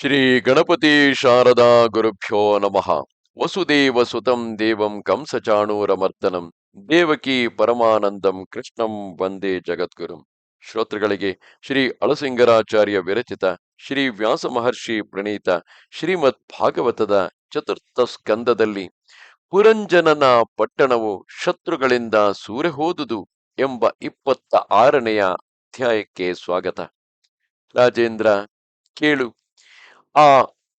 ಶ್ರೀ ಗಣಪತಿ ಶಾರದಾ ಗುರುಭ್ಯೋ ನಮಃ. ವಸುದೇವ ಸುತಂ ದೇವಂ ಕಂಸಚಾಣೂರಮರ್ದನಂ ದೇವಕಿ ಪರಮಾನಂದಂ ಕೃಷ್ಣಂ ವಂದೇ ಜಗದ್ಗುರುಂ. ಶ್ರೋತೃಗಳಿಗೆ ಶ್ರೀ ಅಳಸಿಂಗರಾಚಾರ್ಯ ವಿರಚಿತ, ಶ್ರೀ ವ್ಯಾಸ ಮಹರ್ಷಿ ಪ್ರಣೀತ, ಶ್ರೀಮದ್ ಭಾಗವತದ ಚತುರ್ಥ ಸ್ಕಂದದಲ್ಲಿ ಪುರಂಜನನ ಪಟ್ಟಣವು ಶತ್ರುಗಳಿಂದ ಸೂರೆ ಹೋದುದು ಎಂಬ ಇಪ್ಪತ್ತ ಆರನೆಯ ಅಧ್ಯಾಯಕ್ಕೆ ಸ್ವಾಗತ. ರಾಜೇಂದ್ರ, ಕೇಳು. ಆ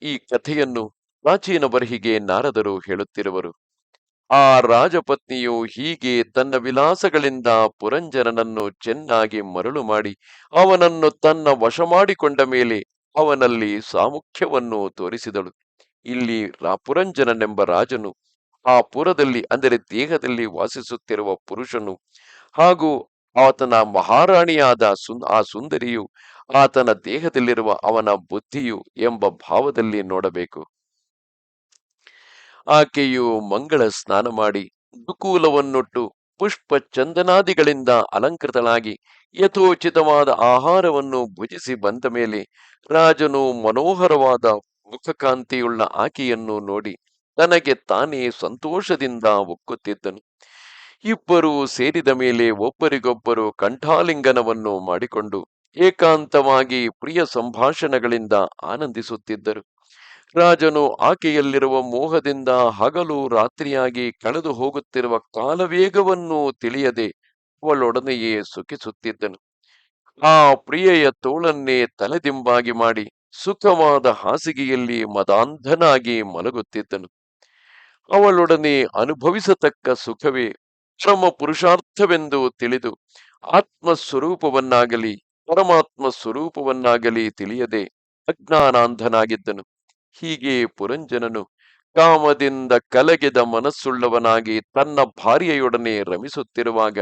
ಈ ಕಥೆಯನ್ನು ಪ್ರಾಚೀನ ಬರಹಿಗೆ ನಾರದರು ಹೇಳುತ್ತಿರುವರು. ಆ ರಾಜಪತ್ನಿಯು ಹೀಗೆ ತನ್ನ ವಿಲಾಸಗಳಿಂದ ಪುರಂಜನನನ್ನು ಚೆನ್ನಾಗಿ ಮರಳು ಮಾಡಿ, ಅವನನ್ನು ತನ್ನ ವಶ ಮಾಡಿಕೊಂಡ ಮೇಲೆ ಅವನಲ್ಲಿ ಸಾಮುಖ್ಯವನ್ನು ತೋರಿಸಿದಳು. ಇಲ್ಲಿ ಪುರಂಜನನೆಂಬ ರಾಜನು, ಆ ಪುರದಲ್ಲಿ ಅಂದರೆ ದೇಹದಲ್ಲಿ ವಾಸಿಸುತ್ತಿರುವ ಪುರುಷನು ಹಾಗೂ ಆತನ ಮಹಾರಾಣಿಯಾದ ಸುನ್ ಆ ಸುಂದರಿಯು ಆತನ ದೇಹದಲ್ಲಿರುವ ಅವನ ಬುದ್ಧಿಯು ಎಂಬ ಭಾವದಲ್ಲಿ ನೋಡಬೇಕು. ಆಕೆಯು ಮಂಗಳ ಸ್ನಾನ ಮಾಡಿ ದುಕೂಲವನ್ನುಟ್ಟು ಪುಷ್ಪ ಚಂದನಾದಿಗಳಿಂದ ಅಲಂಕೃತಳಾಗಿ ಯಥೋಚಿತವಾದ ಆಹಾರವನ್ನು ಭುಜಿಸಿ ಬಂದ ಮೇಲೆ ರಾಜನು ಮನೋಹರವಾದ ಮುಖಕಾಂತಿಯುಳ್ಳ ಆಕೆಯನ್ನು ನೋಡಿ ತನಗೆ ತಾನೇ ಸಂತೋಷದಿಂದ ಒಕ್ಕುತ್ತಿದ್ದನು. ಇಬ್ಬರು ಸೇರಿದ ಮೇಲೆ ಒಬ್ಬರಿಗೊಬ್ಬರು ಕಂಠಾಲಿಂಗನವನ್ನು ಮಾಡಿಕೊಂಡು ಏಕಾಂತವಾಗಿ ಪ್ರಿಯ ಸಂಭಾಷಣೆಗಳಿಂದ ಆನಂದಿಸುತ್ತಿದ್ದರು. ರಾಜನು ಆಕೆಯಲ್ಲಿರುವ ಮೋಹದಿಂದ ಹಗಲು ರಾತ್ರಿಯಾಗಿ ಕಳೆದು ಹೋಗುತ್ತಿರುವ ಕಾಲವೇಗವನ್ನು ತಿಳಿಯದೆ ಅವಳೊಡನೆಯೇ ಸುಖಿಸುತ್ತಿದ್ದನು. ಆ ಪ್ರಿಯೆಯ ತೋಳನ್ನೇ ತಲೆದಿಂಬಾಗಿ ಮಾಡಿ ಸುಖವಾದ ಹಾಸಿಗೆಯಲ್ಲಿ ಮದಾಂಧನಾಗಿ ಮಲಗುತ್ತಿದ್ದನು. ಅವಳೊಡನೆ ಅನುಭವಿಸತಕ್ಕ ಸುಖವೇ ಶ್ರಮ ಪುರುಷಾರ್ಥವೆಂದು ತಿಳಿದು ಆತ್ಮ ಸ್ವರೂಪವನ್ನಾಗಲಿ ಪರಮಾತ್ಮ ಸ್ವರೂಪವನ್ನಾಗಲಿ ತಿಳಿಯದೆ ಅಜ್ಞಾನಾಂಧನಾಗಿದ್ದನು. ಹೀಗೆ ಪುರಂಜನನು ಕಾಮದಿಂದ ಕಲಗಿದ ಮನಸ್ಸುಳ್ಳವನಾಗಿ ತನ್ನ ಭಾರ್ಯೆಯೊಡನೆ ರಮಿಸುತ್ತಿರುವಾಗ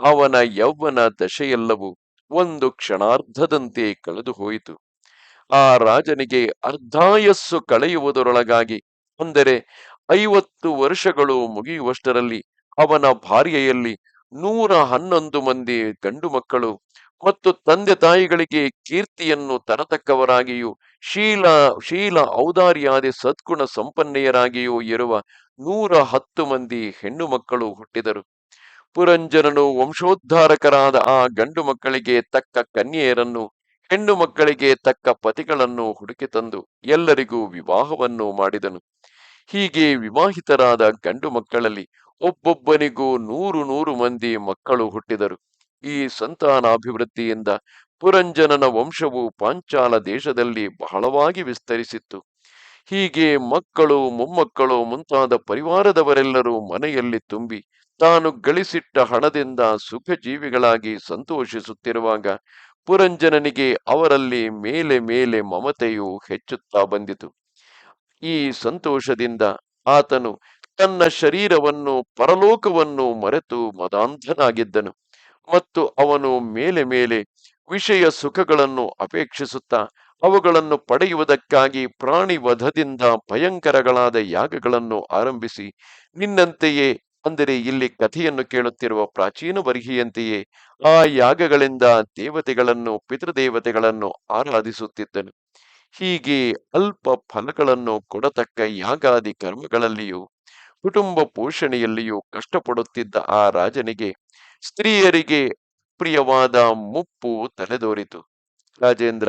ಅವನ ಯೌವನ ದಶೆಯೆಲ್ಲವೂ ಒಂದು ಕ್ಷಣಾರ್ಧದಂತೆ ಕಳೆದು ಹೋಯಿತು ಆ ರಾಜನಿಗೆ ಅರ್ಧಾಯಸ್ಸು ಕಳೆಯುವುದರೊಳಗಾಗಿ ಅಂದರೆ ಐವತ್ತು ವರ್ಷಗಳು ಮುಗಿಯುವಷ್ಟರಲ್ಲಿ ಅವನ ಭಾರ್ಯೆಯಲ್ಲಿ ನೂರ ಹನ್ನೊಂದು ಮಂದಿ ಗಂಡು ಮಕ್ಕಳು ಮತ್ತು ತಂದೆ ತಾಯಿಗಳಿಗೆ ಕೀರ್ತಿಯನ್ನು ತರತಕ್ಕವರಾಗಿಯೂ, ಶೀಲ ಶೀಲ ಔದಾರ್ಯಾದಿ ಸದ್ಗುಣ ಸಂಪನ್ನೆಯರಾಗಿಯೂ ಇರುವ ನೂರ ಹತ್ತು ಮಂದಿ ಹೆಣ್ಣು ಮಕ್ಕಳು ಹುಟ್ಟಿದರು. ಪುರಂಜನನು ವಂಶೋದ್ಧಾರಕರಾದ ಆ ಗಂಡು ಮಕ್ಕಳಿಗೆ ತಕ್ಕ ಕನ್ಯೆಯರನ್ನು, ಹೆಣ್ಣು ಮಕ್ಕಳಿಗೆ ತಕ್ಕ ಪತಿಗಳನ್ನು ಹುಡುಕಿ ತಂದು ಎಲ್ಲರಿಗೂ ವಿವಾಹವನ್ನು ಮಾಡಿದನು. ಹೀಗೆ ವಿವಾಹಿತರಾದ ಗಂಡು ಮಕ್ಕಳಲ್ಲಿ ಒಬ್ಬೊಬ್ಬನಿಗೂ ನೂರು ನೂರು ಮಂದಿ ಮಕ್ಕಳು ಹುಟ್ಟಿದರು. ಈ ಸಂತಾನಾಭಿವೃದ್ಧಿಯಿಂದ ಪುರಂಜನನ ವಂಶವು ಪಾಂಚಾಲ ದೇಶದಲ್ಲಿ ಬಹಳವಾಗಿ ವಿಸ್ತರಿಸಿತ್ತು. ಹೀಗೆ ಮಕ್ಕಳು, ಮೊಮ್ಮಕ್ಕಳು ಮುಂತಾದ ಪರಿವಾರದವರೆಲ್ಲರೂ ಮನೆಯಲ್ಲಿ ತುಂಬಿ ತಾನು ಗಳಿಸಿಟ್ಟ ಹಣದಿಂದ ಸುಖ ಜೀವಿಗಳಾಗಿ ಸಂತೋಷಿಸುತ್ತಿರುವಾಗ ಪುರಂಜನನಿಗೆ ಅವರಲ್ಲಿ ಮೇಲೆ ಮೇಲೆ ಮಮತೆಯು ಹೆಚ್ಚುತ್ತಾ ಬಂದಿತು. ಈ ಸಂತೋಷದಿಂದ ಆತನು ತನ್ನ ಶರೀರವನ್ನು ಪರಲೋಕವನ್ನು ಮರೆತು ಮದಾಂಧನಾಗಿದ್ದನು. ಮತ್ತು ಅವನು ಮೇಲೆ ಮೇಲೆ ವಿಷಯ ಸುಖಗಳನ್ನು ಅಪೇಕ್ಷಿಸುತ್ತಾ ಅವುಗಳನ್ನು ಪಡೆಯುವುದಕ್ಕಾಗಿ ಪ್ರಾಣಿ ವಧದಿಂದ ಭಯಂಕರಗಳಾದ ಯಾಗಗಳನ್ನು ಆರಂಭಿಸಿ, ನಿನ್ನಂತೆಯೇ ಅಂದರೆ ಇಲ್ಲಿ ಕಥೆಯನ್ನು ಕೇಳುತ್ತಿರುವ ಪ್ರಾಚೀನ ವರ್ಗಿಯಂತೆಯೇ ಆ ಯಾಗಗಳಿಂದ ದೇವತೆಗಳನ್ನು, ಪಿತೃದೇವತೆಗಳನ್ನು ಆರಾಧಿಸುತ್ತಿದ್ದನು. ಹೀಗೆ ಅಲ್ಪ ಫಲಗಳನ್ನು ಕೊಡತಕ್ಕ ಯಾಗಾದಿ ಕರ್ಮಗಳಲ್ಲಿಯೂ, ಕುಟುಂಬ ಪೋಷಣೆಯಲ್ಲಿಯೂ ಕಷ್ಟಪಡುತ್ತಿದ್ದ ಆ ರಾಜನಿಗೆ ಸ್ತ್ರೀಯರಿಗೆ ಪ್ರಿಯವಾದ ಮುಪ್ಪು ತಲೆದೋರಿತು. ರಾಜೇಂದ್ರ,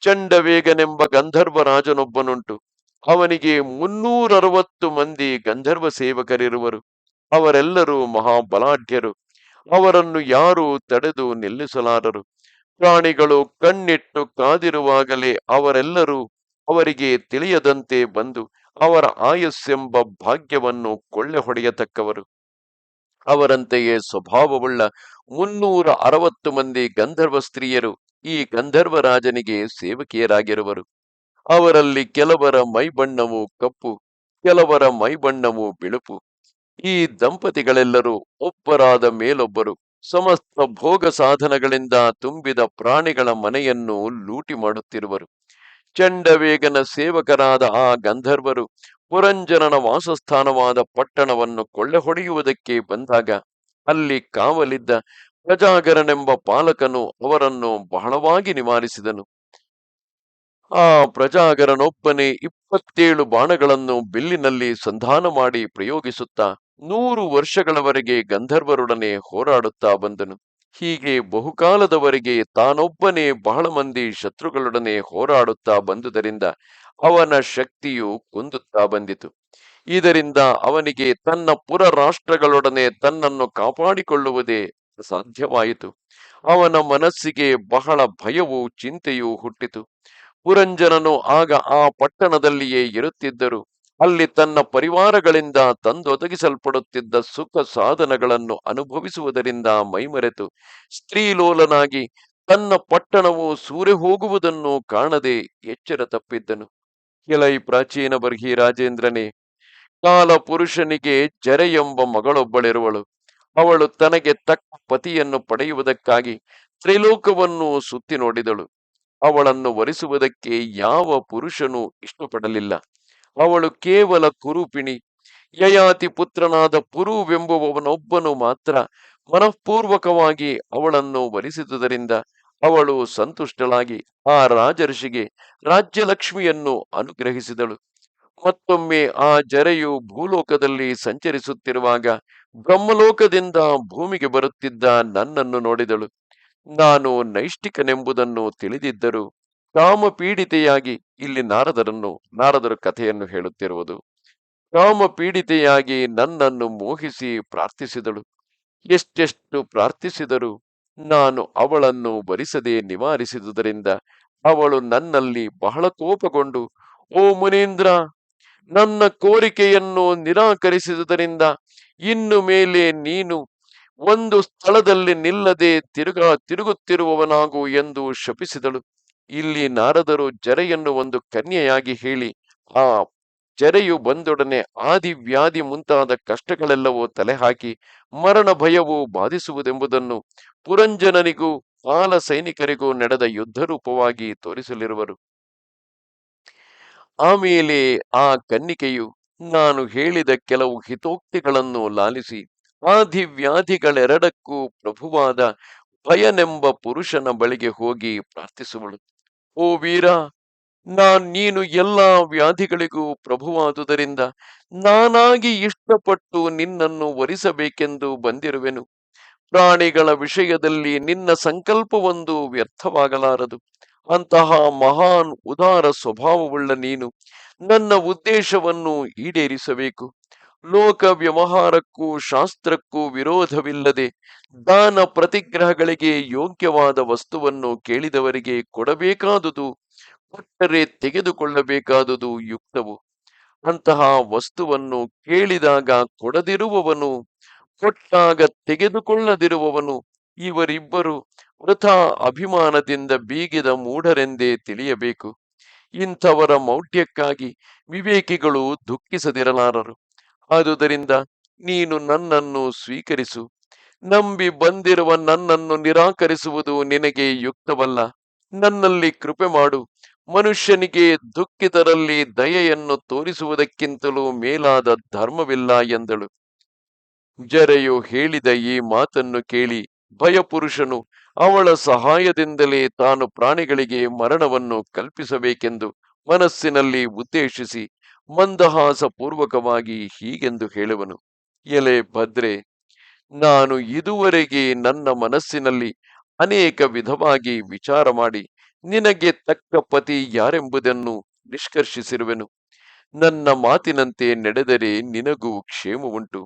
ಚಂಡವೇಗನೆಂಬ ಗಂಧರ್ವ ರಾಜನೊಬ್ಬನುಂಟು. ಅವನಿಗೆ ಮುನ್ನೂರರವತ್ತು ಮಂದಿ ಗಂಧರ್ವ ಸೇವಕರಿರುವರು. ಅವರೆಲ್ಲರೂ ಮಹಾಬಲಾಢ್ಯರು. ಅವರನ್ನು ಯಾರೂ ತಡೆದು ನಿಲ್ಲಿಸಲಾರರು. ಪ್ರಾಣಿಗಳು ಕಣ್ಣಿಟ್ಟು ಕಾದಿರುವಾಗಲೇ ಅವರೆಲ್ಲರೂ ಅವರಿಗೆ ತಿಳಿಯದಂತೆ ಬಂದು ಅವರ ಆಯಸ್ಸೆಂಬ ಭಾಗ್ಯವನ್ನು ಕೊಳ್ಳೆ ಹೊಡೆಯತಕ್ಕವರು ಅವರಂತೆಯೇ ಸ್ವಭಾವವುಳ್ಳ ಮುನ್ನೂರ ಅರವತ್ತು ಮಂದಿ ಗಂಧರ್ವ ಸ್ತ್ರೀಯರು ಈ ಗಂಧರ್ವ ರಾಜನಿಗೆ ಸೇವಕಿಯರಾಗಿರುವರು. ಅವರಲ್ಲಿ ಕೆಲವರ ಮೈಬಣ್ಣವು ಕಪ್ಪು, ಕೆಲವರ ಮೈಬಣ್ಣವು ಬಿಳುಪು. ಈ ದಂಪತಿಗಳೆಲ್ಲರೂ ಒಬ್ಬರಾದ ಮೇಲೊಬ್ಬರು. ಸಮಸ್ತ ಭೋಗ ಸಾಧನಗಳಿಂದ ತುಂಬಿದ ಪ್ರಾಣಿಗಳ ಮನೆಯನ್ನು ಲೂಟಿ ಮಾಡುತ್ತಿರುವರು. ಚಂಡವೇಗನ ಸೇವಕರಾದ ಆ ಗಂಧರ್ವರು ಪುರಂಜನನ ವಾಸಸ್ಥಾನವಾದ ಪಟ್ಟಣವನ್ನು ಕೊಳ್ಳೆ ಹೊಡೆಯುವುದಕ್ಕೆ ಬಂದಾಗ ಅಲ್ಲಿ ಕಾವಲಿದ್ದ ಪ್ರಜಾಗರನೆಂಬ ಪಾಲಕನು ಅವರನ್ನು ಬಹಳವಾಗಿ ನಿವಾರಿಸಿದನು. ಆ ಪ್ರಜಾಗರನೊಬ್ಬನೇ ಇಪ್ಪತ್ತೇಳು ಬಾಣಗಳನ್ನು ಬಿಲ್ಲಿನಲ್ಲಿ ಸಂಧಾನ ಮಾಡಿ ಪ್ರಯೋಗಿಸುತ್ತಾ ನೂರು ವರ್ಷಗಳವರೆಗೆ ಗಂಧರ್ವರೊಡನೆ ಹೋರಾಡುತ್ತಾ ಬಂದನು. ಹೀಗೆ ಬಹುಕಾಲದವರೆಗೆ ತಾನೊಬ್ಬನೇ ಬಹಳ ಮಂದಿ ಶತ್ರುಗಳೊಡನೆ ಹೋರಾಡುತ್ತಾ ಬಂದುದರಿಂದ ಅವನ ಶಕ್ತಿಯು ಕುಂದುತ್ತಾ ಬಂದಿತು. ಇದರಿಂದ ಅವನಿಗೆ ತನ್ನ ಪುರ ರಾಷ್ಟ್ರಗಳೊಡನೆ ತನ್ನನ್ನು ಕಾಪಾಡಿಕೊಳ್ಳುವುದೇ ಸಾಧ್ಯವಾಯಿತು. ಅವನ ಮನಸ್ಸಿಗೆ ಬಹಳ ಭಯವೂ ಚಿಂತೆಯೂ ಹುಟ್ಟಿತು. ಪುರಂಜನನು ಆಗ ಆ ಪಟ್ಟಣದಲ್ಲಿಯೇ ಇರುತ್ತಿದ್ದರು. ಅಲ್ಲಿ ತನ್ನ ಪರಿವಾರಗಳಿಂದ ತಂದೊದಗಿಸಲ್ಪಡುತ್ತಿದ್ದ ಸುಖ ಸಾಧನಗಳನ್ನು ಅನುಭವಿಸುವುದರಿಂದ ಮೈಮರೆತು ಸ್ತ್ರೀಲೋಲನಾಗಿ ತನ್ನ ಪಟ್ಟಣವು ಸೂರೆ ಹೋಗುವುದನ್ನು ಕಾಣದೆ ಎಚ್ಚರ ತಪ್ಪಿದ್ದನು. ಕೆಲೈ ಪ್ರಾಚೀನ ಬರ್ಹಿ ರಾಜೇಂದ್ರನೇ, ಕಾಲ ಪುರುಷನಿಗೆ ಜರೆ ಎಂಬ ಮಗಳೊಬ್ಬಳಿರುವಳು. ಅವಳು ತನಗೆ ತಕ್ಕ ಪತಿಯನ್ನು ಪಡೆಯುವುದಕ್ಕಾಗಿ ತ್ರಿಲೋಕವನ್ನು ಸುತ್ತಿ ನೋಡಿದಳು ಅವಳನ್ನು ವರಿಸುವುದಕ್ಕೆ ಯಾವ ಪುರುಷನೂ ಇಷ್ಟಪಡಲಿಲ್ಲ. ಅವಳು ಕೇವಲ ಕುರುಪಿಣಿ. ಯಯಾತಿ ಪುತ್ರನಾದ ಪುರುವೆಂಬುವವನೊಬ್ಬನು ಮಾತ್ರ ಮನಃಪೂರ್ವಕವಾಗಿ ಅವಳನ್ನು ವರಿಸಿದುದರಿಂದ ಅವಳು ಸಂತುಷ್ಟಳಾಗಿ ಆ ರಾಜರ್ಷಿಗೆ ರಾಜ್ಯಲಕ್ಷ್ಮಿಯನ್ನು ಅನುಗ್ರಹಿಸಿದಳು. ಮತ್ತೊಮ್ಮೆ ಆ ಜರೆಯು ಭೂಲೋಕದಲ್ಲಿ ಸಂಚರಿಸುತ್ತಿರುವಾಗ ಬ್ರಹ್ಮಲೋಕದಿಂದ ಭೂಮಿಗೆ ಬರುತ್ತಿದ್ದ ನನ್ನನ್ನು ನೋಡಿದಳು. ನಾನು ನೈಷ್ಠಿಕನೆಂಬುದನ್ನು ತಿಳಿದಿದ್ದರೂ ಕಾಮಪೀಡಿತೆಯಾಗಿ ಇಲ್ಲಿ ನಾರದರನ್ನು, ನಾರದರ ಕಥೆಯನ್ನು ಹೇಳುತ್ತಿರುವುದು. ಕಾಮಪೀಡಿತೆಯಾಗಿ ನನ್ನನ್ನು ಮೋಹಿಸಿ ಪ್ರಾರ್ಥಿಸಿದಳು. ಎಷ್ಟೆಷ್ಟು ಪ್ರಾರ್ಥಿಸಿದರು ನಾನು ಅವಳನ್ನು ಭರಿಸದೆ ನಿವಾರಿಸಿದುದರಿಂದ ಅವಳು ನನ್ನಲ್ಲಿ ಬಹಳ ಕೋಪಗೊಂಡು, ಓ ಮುನೀಂದ್ರ, ನನ್ನ ಕೋರಿಕೆಯನ್ನು ನಿರಾಕರಿಸಿದುದರಿಂದ ಇನ್ನು ಮೇಲೆ ನೀನು ಒಂದು ಸ್ಥಳದಲ್ಲಿ ನಿಲ್ಲದೆ ತಿರುಗ, ತಿರುಗುತ್ತಿರುವವನಾಗು ಎಂದು ಶಪಿಸಿದಳು. ಇಲ್ಲಿ ನಾರದರು ಜರೆಯನ್ನು ಒಂದು ಕನ್ಯೆಯಾಗಿ ಹೇಳಿ, ಆ ಜರೆಯು ಬಂದೊಡನೆ ಆದಿ ವ್ಯಾಧಿ ಮುಂತಾದ ಕಷ್ಟಗಳೆಲ್ಲವೂ ತಲೆ ಹಾಕಿ ಮರಣ ಭಯವು ಬಾಧಿಸುವುದೆಂಬುದನ್ನು ಪುರಂಜನನಿಗೂ ಕಾಲ ಸೈನಿಕರಿಗೂ ನಡೆದ ಯುದ್ಧ ರೂಪವಾಗಿ ತೋರಿಸಲಿರುವರು ಆಮೇಲೆ ಆ ಕನ್ನಿಕೆಯು, ನಾನು ಹೇಳಿದ ಕೆಲವು ಹಿತೋಕ್ತಿಗಳನ್ನು ಲಾಲಿಸಿ ಆದಿ ವ್ಯಾಧಿಗಳೆರಡಕ್ಕೂ ಪ್ರಭುವಾದ ಭಯನೆಂಬ ಪುರುಷನ ಬಳಿಗೆ ಹೋಗಿ ಪ್ರಾರ್ಥಿಸುವಳು. ಓ ವೀರ, ನಾನ್ ನೀನು ಎಲ್ಲಾ ವ್ಯಾಧಿಗಳಿಗೂ ಪ್ರಭುವಾದುದರಿಂದ ನಾನಾಗಿ ಇಷ್ಟಪಟ್ಟು ನಿನ್ನನ್ನು ವರಿಸಬೇಕೆಂದು ಬಂದಿರುವೆನು. ಪ್ರಾಣಿಗಳ ವಿಷಯದಲ್ಲಿ ನಿನ್ನ ಸಂಕಲ್ಪವೊಂದು ವ್ಯರ್ಥವಾಗಲಾರದು. ಅಂತಹ ಮಹಾನ್ ಉದಾರ ಸ್ವಭಾವವುಳ್ಳ ನೀನು ನನ್ನ ಉದ್ದೇಶವನ್ನು ಈಡೇರಿಸಬೇಕು. ಲೋಕ ವ್ಯವಹಾರಕ್ಕೂ ಶಾಸ್ತ್ರಕ್ಕೂ ವಿರೋಧವಿಲ್ಲದೆ ದಾನ ಪ್ರತಿಗ್ರಹಗಳಿಗೆ ಯೋಗ್ಯವಾದ ವಸ್ತುವನ್ನು ಕೇಳಿದವರಿಗೆ ಕೊಡಬೇಕಾದುದು, ಕೊಟ್ಟರೆ ತೆಗೆದುಕೊಳ್ಳಬೇಕಾದುದು ಯುಕ್ತವು. ಅಂತಹ ವಸ್ತುವನ್ನು ಕೇಳಿದಾಗ ಕೊಡದಿರುವವನು, ಕೊಟ್ಟಾಗ ತೆಗೆದುಕೊಳ್ಳದಿರುವವನು, ಇವರಿಬ್ಬರು ವೃಥಾ ಅಭಿಮಾನದಿಂದ ಬೀಗಿದ ಮೂಢರೆಂದೇ ತಿಳಿಯಬೇಕು. ಇಂಥವರ ಮೌಢ್ಯಕ್ಕಾಗಿ ವಿವೇಕಿಗಳು ದುಃಖಿಸದಿರಲಾರರು. ಆದುದರಿಂದ ನೀನು ನನ್ನನ್ನು ಸ್ವೀಕರಿಸು. ನಂಬಿ ಬಂದಿರುವ ನನ್ನನ್ನು ನಿರಾಕರಿಸುವುದು ನಿನಗೆ ಯುಕ್ತವಲ್ಲ. ನನ್ನಲ್ಲಿ ಕೃಪೆ ಮಾಡು. ಮನುಷ್ಯನಿಗೆ ದುಃಖಿತರಲ್ಲಿ ದಯೆಯನ್ನು ತೋರಿಸುವುದಕ್ಕಿಂತಲೂ ಮೇಲಾದ ಧರ್ಮವಿಲ್ಲ ಎಂದಳು. ಜರೆಯು ಹೇಳಿದ ಈ ಮಾತನ್ನು ಕೇಳಿ ಭಯಪುರುಷನು ಅವಳ ಸಹಾಯದಿಂದಲೇ ತಾನು ಪ್ರಾಣಿಗಳಿಗೆ ಮರಣವನ್ನು ಕಲ್ಪಿಸಬೇಕೆಂದು ಮನಸ್ಸಿನಲ್ಲಿ ಉದ್ದೇಶಿಸಿ ಮಂದಹಾಸ ಪೂರ್ವಕವಾಗಿ ಹೀಗೆಂದು ಹೇಳುವನು, ಎಲೆ ಭದ್ರೆ, ನಾನು ಇದುವರೆಗೆ ನನ್ನ ಮನಸ್ಸಿನಲ್ಲಿ ಅನೇಕ ವಿಧವಾಗಿ ವಿಚಾರ ಮಾಡಿ ನಿನಗೆ ತಕ್ಕ ಪತಿ ಯಾರೆಂಬುದನ್ನು ನಿಷ್ಕರ್ಷಿಸಿರುವೆನು. ನನ್ನ ಮಾತಿನಂತೆ ನಡೆದರೆ ನಿನಗೂ ಕ್ಷೇಮವುಂಟು.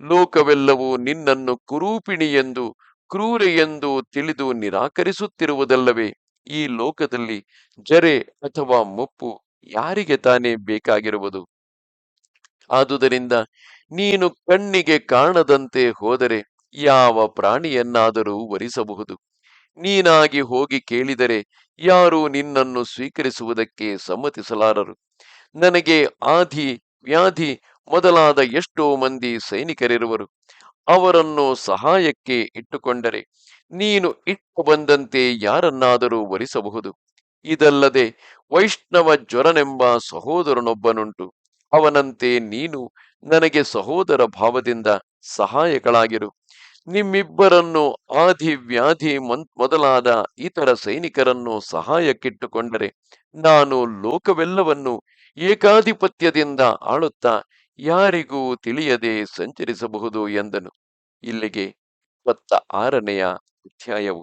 ಲೋಕವೆಲ್ಲವೂ ನಿನ್ನನ್ನು ಕುರೂಪಿಣಿ ಎಂದು ಕ್ರೂರ ಎಂದು ತಿಳಿದು ನಿರಾಕರಿಸುತ್ತಿರುವುದಲ್ಲವೇ, ಈ ಲೋಕದಲ್ಲಿ ಜರೆ ಅಥವಾ ಮುಪ್ಪು ಯಾರಿಗೆ ತಾನೇ ಬೇಕಾಗಿರುವುದು? ಆದುದರಿಂದ ನೀನು ಕಣ್ಣಿಗೆ ಕಾಣದಂತೆ ಹೋದರೆ ಯಾವ ಪ್ರಾಣಿಯನ್ನಾದರೂ ವರಿಸಬಹುದು. ನೀನಾಗಿ ಹೋಗಿ ಕೇಳಿದರೆ ಯಾರು ನಿನ್ನನ್ನು ಸ್ವೀಕರಿಸುವುದಕ್ಕೆ ಸಮ್ಮತಿಸಲಾರರು. ನನಗೆ ಆಧಿ, ವ್ಯಾಧಿ ಮೊದಲಾದ ಎಷ್ಟೋ ಮಂದಿ ಸೈನಿಕರಿರುವರು. ಅವರನ್ನು ಸಹಾಯಕ್ಕೆ ಇಟ್ಟುಕೊಂಡರೆ ನೀನು ಇಟ್ಟು ಬಂದಂತೆ ಯಾರನ್ನಾದರೂ ವರಿಸಬಹುದು. ಇದಲ್ಲದೆ ವೈಷ್ಣವ ಜ್ವರನೆಂಬ ಸಹೋದರನೊಬ್ಬನುಂಟು. ಅವನಂತೆ ನೀನು ನನಗೆ ಸಹೋದರ ಭಾವದಿಂದ ಸಹಾಯಗಳಾಗಿರು ನಿಮ್ಮಿಬ್ಬರನ್ನು ಆದಿ ವ್ಯಾಧಿ ಮೊದಲಾದ ಇತರ ಸೈನಿಕರನ್ನು ಸಹಾಯಕ್ಕಿಟ್ಟುಕೊಂಡರೆ ನಾನು ಲೋಕವೆಲ್ಲವನ್ನು ಏಕಾಧಿಪತ್ಯದಿಂದ ಆಳುತ್ತಾ ಯಾರಿಗೂ ತಿಳಿಯದೆ ಸಂಚರಿಸಬಹುದು ಎಂದನು. ಇಲ್ಲಿಗೆ ಇಪ್ಪತ್ತ ಆರನೆಯ ಅಧ್ಯಾಯವು.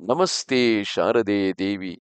ನಮಸ್ತೆ ಶಾರದೆ ದೇವಿ.